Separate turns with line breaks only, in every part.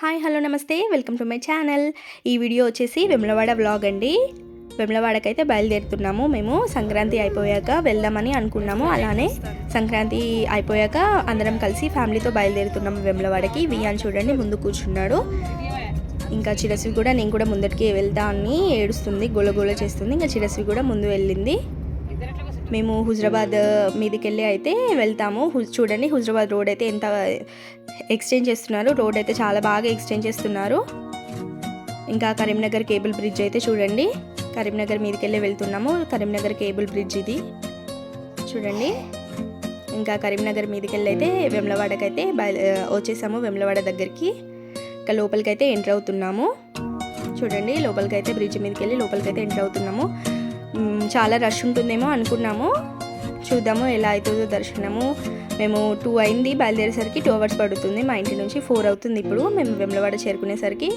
Hi hello namaste. Welcome to my channel. ఈ video వచ్చేసి Vemulawada vlog అండి. వెమ్లవాడకైతే బయలుదేరుతున్నాము మేము. సంక్రాంతి అయిపోయాక వెళ్దామని అనుకున్నాము. అలానే సంక్రాంతి అయిపోయాక అందరం కలిసి ఫ్యామిలీతో బయలుదేరుతున్నాము వెమ్లవాడకి. వియాన్ చూడండి ముందు కూర్చున్నాడు. ఇంకా చిరస్వి కూడా నేను కూడా ముందటికి వెళ్తా అని ఏడుస్తుంది గోల చేస్తుంది. ఇంకా చిరస్వి కూడా ముందు వెళ్ళింది. మేము హుజరాబాద్ మీదకి వెళ్ళి అయితే వెళ్తాము. చూడండి హుజరాబాద్ రోడ్ అయితే ఎంత ఎక్స్చేంజ్ చేస్తున్నారు. రోడ్ అయితే చాలా బాగా ఎక్స్చేంజ్ చేస్తున్నారు. ఇంకా కరీంనగర్ కేబుల్ బ్రిడ్జ్ అయితే చూడండి. కరీంనగర్ మీదకి వెళ్ళి వెళ్తున్నాము. కరీంనగర్ కేబుల్ బ్రిడ్జ్ ఇది. చూడండి. ఇంకా కరీంనగర్ మీదకి వెళ్ళి అయితే వెమ్లవాడకి అయితే వచ్చేసాము వెమ్లవాడ దగ్గరికి. ఇంకా లోపలికి అయితే ఎంటర్ అవుతున్నాము. చూడండి లోపలికి అయితే బ్రిడ్జ్ మీదకి వెళ్ళి లోపలికి అయితే ఎంటర్ అవుతున్నాము. చాలా రష్ ఉంటుందేమో అనుకున్నాము. చూద్దాము ఎలా అవుతుందో దర్శనము. మేము టూ అయింది బయలుదేరేసరికి టూ అవర్స్ పడుతుంది. మా ఇంటి నుంచి ఫోర్ అవుతుంది ఇప్పుడు. మేము వెమ్లవాడ చేరుకునేసరికి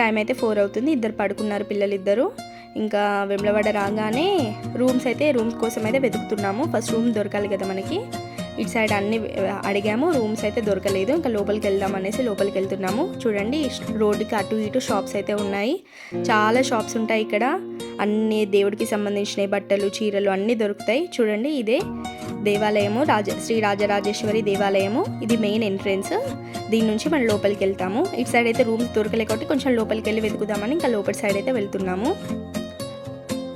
టైం అయితే ఫోర్ అవుతుంది. ఇద్దరు పడుకున్నారు పిల్లలు ఇద్దరు ఇంకా వెమ్లవాడ రాగానే రూమ్స్ అయితే రూమ్స్ కోసం అయితే వెతుకుతున్నాము. ఫస్ట్ రూమ్ దొరకాలి కదా మనకి. ఇటు సైడ్ అన్ని అడిగాము. రూమ్స్ అయితే దొరకలేదు. ఇంకా లోపలికి వెళ్దాం అనేసి లోపలికి వెళ్తున్నాము. చూడండి రోడ్డుకి అటు ఇటు షాప్స్ అయితే ఉన్నాయి. చాలా షాప్స్ ఉంటాయి ఇక్కడ. అన్ని దేవుడికి సంబంధించిన బట్టలు చీరలు అన్నీ దొరుకుతాయి. చూడండి ఇదే దేవాలయము. రాజ శ్రీ రాజరాజేశ్వరి దేవాలయము. ఇది మెయిన్ ఎంట్రెన్స్. దీని నుంచి మనం లోపలికి వెళ్తాము. ఇటు సైడ్ అయితే రూమ్స్ దొరకలే కాబట్టి కొంచెం లోపలికి వెళ్ళి వెతుకుదామని ఇంకా లోపలి సైడ్ అయితే వెళ్తున్నాము.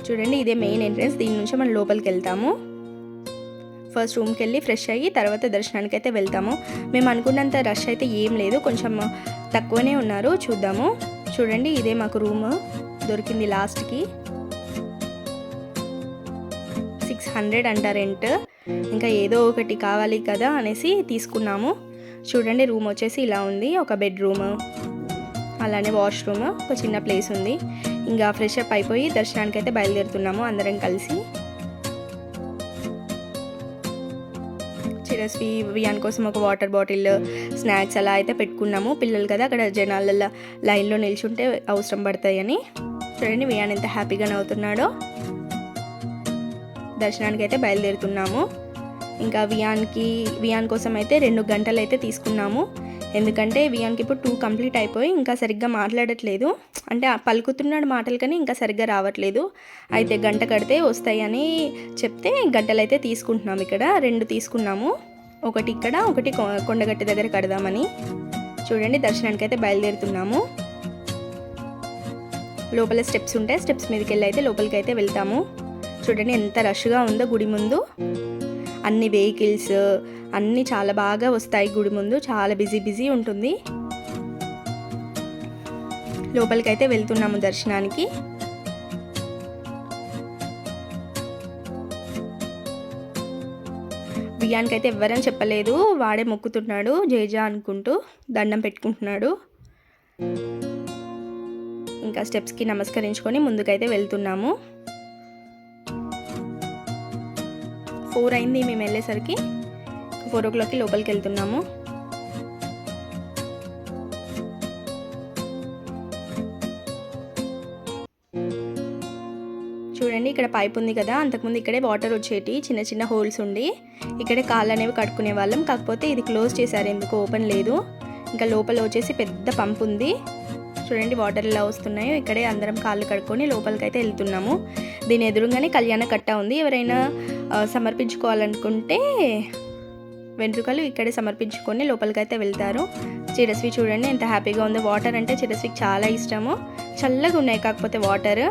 చూడండి ఇదే మెయిన్ ఎంట్రెన్స్. దీని నుంచి మనం లోపలికి వెళ్తాము. ఫస్ట్ రూమ్కి వెళ్ళి ఫ్రెష్ అయ్యి తర్వాత దర్శనానికి అయితే వెళ్తాము. మేము అనుకున్నంత రష్ అయితే ఏం లేదు. కొంచెం తక్కువనే ఉన్నారు. చూద్దాము. చూడండి ఇదే మాకు రూమ్. దొరికింది లాస్ట్కి. సిక్స్ హండ్రెడ్ అంట రెంట్. ఇంకా ఏదో ఒకటి కావాలి కదా అనేసి తీసుకున్నాము. చూడండి రూమ్ వచ్చేసి ఇలా ఉంది ఒక బెడ్రూమ్ అలానే వాష్రూమ్ ఒక చిన్న ప్లేస్ ఉంది. ఇంకా ఫ్రెష్ అప్ అయిపోయి దర్శనానికి అయితే బయలుదేరుతున్నాము అందరం కలిసి. చిరస్వి వియాన్ కోసం ఒక వాటర్ బాటిల్ స్నాక్స్ అలా అయితే పెట్టుకున్నాము. పిల్లలు కదా అక్కడ జనాల లైన్లో నిల్చుంటే అవసరం పడతాయని. చూడండి వియాన్ ఎంత హ్యాపీగా నవ్వుతున్నాడో దర్శనానికి అయితే బయలుదేరుతున్నాము. ఇంకా వియాన్కి వియాన్ కోసం అయితే రెండు గంటలు అయితే తీసుకున్నాము. ఎందుకంటే వియాన్కి ఇప్పుడు టూ కంప్లీట్ అయిపోయి ఇంకా సరిగ్గా మాట్లాడట్లేదు. అంటే పలుకుతున్నాడు మాటలు కానీ ఇంకా సరిగ్గా రావట్లేదు. అయితే గంట కడితే వస్తాయని చెప్తే గంటలు అయితే తీసుకుంటున్నాం ఇక్కడ. రెండు తీసుకున్నాము. ఒకటి ఇక్కడ ఒకటి కొ- కొండగట్టి దగ్గర కడదామని. చూడండి దర్శనానికి అయితే బయలుదేరుతున్నాము. లోపల స్టెప్స్ ఉంటాయి. స్టెప్స్ మీదకి వెళ్ళి అయితే లోపలికి అయితే వెళ్తాము. చూడండి ఎంత రష్గా ఉందో గుడి ముందు. అన్ని వెహికల్స్ అన్నీ చాలా బాగా వస్తాయి గుడి ముందు. చాలా బిజీ బిజీ ఉంటుంది. లోపలికి అయితే వెళ్తున్నాము దర్శనానికి. బియ్యానికి అయితే ఎవరని చెప్పలేదు. వాడే మొక్కుతున్నాడు. జేజా అనుకుంటూ దండం పెట్టుకుంటున్నాడు. ఇంకా స్టెప్స్కి నమస్కరించుకొని ముందుకైతే వెళ్తున్నాము. ఫోర్ అయింది మేము వెళ్ళేసరికి ఫోర్ ఓ క్లాక్కి లోపలికి వెళ్తున్నాము. చూడండి ఇక్కడ పైప్ ఉంది కదా అంతకుముందు ఇక్కడే వాటర్ వచ్చేటి చిన్న చిన్న హోల్స్ ఉండి ఇక్కడే కాళ్ళు అనేవి కట్టుకునే వాళ్ళం. కాకపోతే ఇది క్లోజ్ చేశారు ఎందుకు ఓపెన్ లేదు. ఇంకా లోపల వచ్చేసి పెద్ద పంప్ ఉంది. చూడండి వాటర్ ఎలా వస్తున్నాయో ఇక్కడే అందరం కాళ్ళు కడుక్కొని లోపలికి అయితే వెళ్తున్నాము. దీని ఎదురుగానే కళ్యాణ కట్ట ఉంది. ఎవరైనా సమర్పించుకోవాలనుకుంటే వెంట్రుకలు ఇక్కడే సమర్పించుకొని లోపలికైతే వెళ్తారు. చిరస్వి చూడండి ఎంత హ్యాపీగా ఉంది. వాటర్ అంటే చిరస్వికి చాలా ఇష్టము. చల్లగా ఉన్నాయి కాకపోతే వాటర్.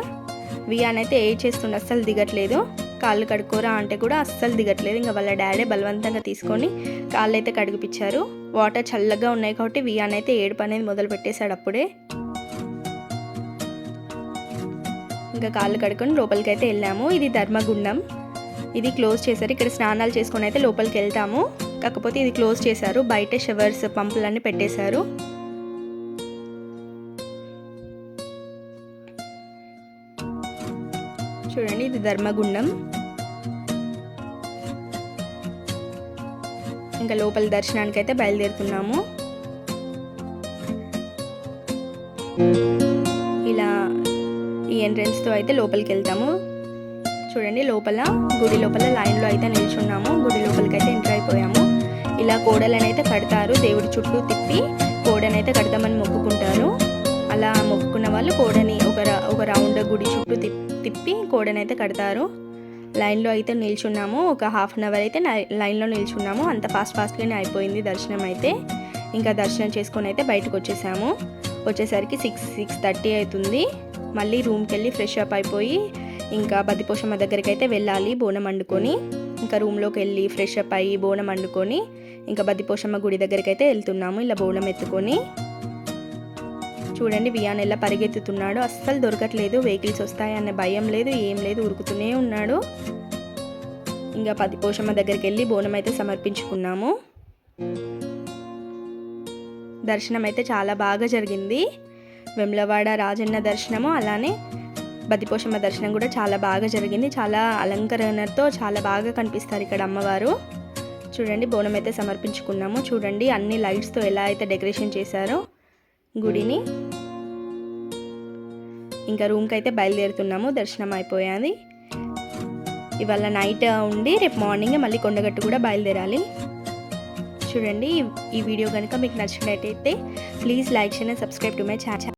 వియాన్ అయితే ఏ చేస్తుండే అస్సలు దిగట్లేదు. కాళ్ళు కడుక్కోరా అంటే కూడా అస్సలు దిగట్లేదు. ఇంకా వాళ్ళ డాడీ బలవంతంగా తీసుకొని కాళ్ళు అయితే కడిగిపించారు వాటర్ చల్లగా ఉన్నాయి కాబట్టి వియాన్ అయితే ఏడుపు అనేది మొదలు పెట్టేశాడు అప్పుడే. ఇంకా కాళ్ళు కడుక్కొని లోపలికి అయితే వెళ్ళాము. ఇది ధర్మగుండం. ఇది క్లోజ్ చేశారు. ఇక్కడ స్నానాలు చేసుకొని అయితే లోపలికి వెళ్తాము. కాకపోతే ఇది క్లోజ్ చేశారు. బయట షవర్స్ పంపులన్నీ పెట్టేశారు. చూడండి ఇది ధర్మగుండం. ఇంకా లోపల దర్శనానికి అయితే బయలుదేరుతున్నాము. ఇలా ఈ ఎంట్రెన్స్తో అయితే లోపలికి వెళ్తాము. చూడండి లోపల గుడి లోపల లైన్లో అయితే నిల్చున్నాము. గుడి లోపలికి అయితే ఎంటర్ అయిపోయాము. ఇలా కోడలనైతే కడతారు దేవుడి చుట్టూ తిప్పి కోడనైతే కడతామని మొక్కుకుంటారు. అలా మొక్కుకున్న వాళ్ళు కోడని ఒక ఒక రౌండ్ గుడి చుట్టూ తిప్పి కోడనైతే కడతారు. లైన్లో అయితే నిల్చున్నాము. ఒక హాఫ్ అన్ అవర్ అయితే లైన్లో నిల్చున్నాము. అంత ఫాస్ట్ ఫాస్ట్గానే అయిపోయింది దర్శనం అయితే. ఇంకా దర్శనం చేసుకొని అయితే బయటకు వచ్చేసాము. వచ్చేసరికి సిక్స్ సిక్స్ థర్టీ అవుతుంది. మళ్ళీ రూమ్కి వెళ్ళి ఫ్రెష్ అప్ అయిపోయి ఇంకా బతిపోషమ్మ దగ్గరికి అయితే వెళ్ళాలి బోనం వండుకొని. ఇంకా రూమ్లోకి వెళ్ళి ఫ్రెష్ అప్ అయ్యి బోనం వండుకొని ఇంకా బతిపోషమ్మ గుడి దగ్గరికి అయితే వెళ్తున్నాము ఇలా బోనం ఎత్తుకొని. చూడండి వియాన్ ఎలా పరిగెత్తుతున్నాడు అస్సలు దొరకట్లేదు వెహికల్స్ వస్తాయన్న భయం లేదు ఏం లేదు ఉరుకుతూనే ఉన్నాడు. ఇంకా పతిపోషమ్మ దగ్గరికి వెళ్ళి బోనం అయితే సమర్పించుకున్నాము. దర్శనం అయితే చాలా బాగా జరిగింది. వెమ్లవాడ రాజన్న దర్శనము అలానే బతిపోషమ్మ దర్శనం కూడా చాలా బాగా జరిగింది. చాలా అలంకరణతో చాలా బాగా కనిపిస్తారు ఇక్కడ అమ్మవారు. చూడండి బోనం అయితే సమర్పించుకున్నాము. చూడండి అన్ని లైట్స్తో ఎలా అయితే డెకరేషన్ చేశారో గుడిని. ఇంకా రూమ్కి అయితే బయలుదేరుతున్నాము. దర్శనం అయిపోయాది. ఇవాళ నైట్ ఉండి రేపు మార్నింగ్ మళ్ళీ కొండగట్టు కూడా బయలుదేరాలి. చూడండి ఈ- ఈ వీడియో కనుక మీకు నచ్చినట్టయితే ప్లీజ్ లైక్ చేయండి సబ్స్క్రైబ్ టు మై ఛానల్